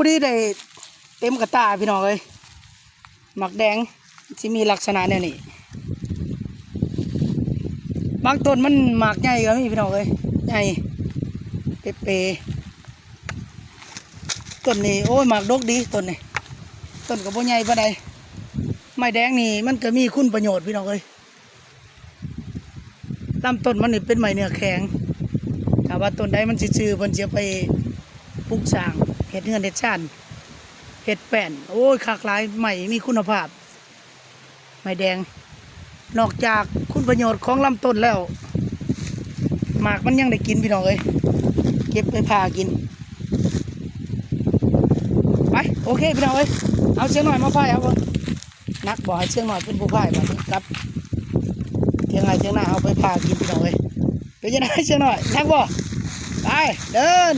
อดีได้เต็มกระตาพี่น้องเลยหมักแดงที่มีลักษณะเนี่ยนี่บางต้นมันหมากใหญ่ก็มีพี่น้องเลยใหญ่เปเปต้นนี้โอ้ยหมากดกดีต้นนี้ต้นกับโบใหญ่ปานใดไม้แดงนี่มันก็มีคุณประโยชน์พี่น้องเลยลำต้นมันนี่เป็นไม้เนื้อแข็งถ้าว่าต้นใดมันซื่อๆเพิ่นจะไปปลูกสร้าง เห็ดเงินเห็ดชานเห็ดแป้นโอ้ยคักหลายใหม่มีคุณภาพไม้แดง นอกจากคุณประโยชน์ของลำต้นแล้ว หมากมันยังได้กินพี่น้องเอ้ยเก็บไปผ่ากิน ไป โอเคพี่น้องเอ้ยเอาเชียงหน่อยมาพายเอาบ่นักบอกให้เชียงหน่อยเป็นผู้พายแบบนี้ครับเชียงไหนเชียงหน้าเอาไปผ่ากินพี่น้องเอ้ยเป็นยังไงเชียงหน่อยนักบ่ไปเดิน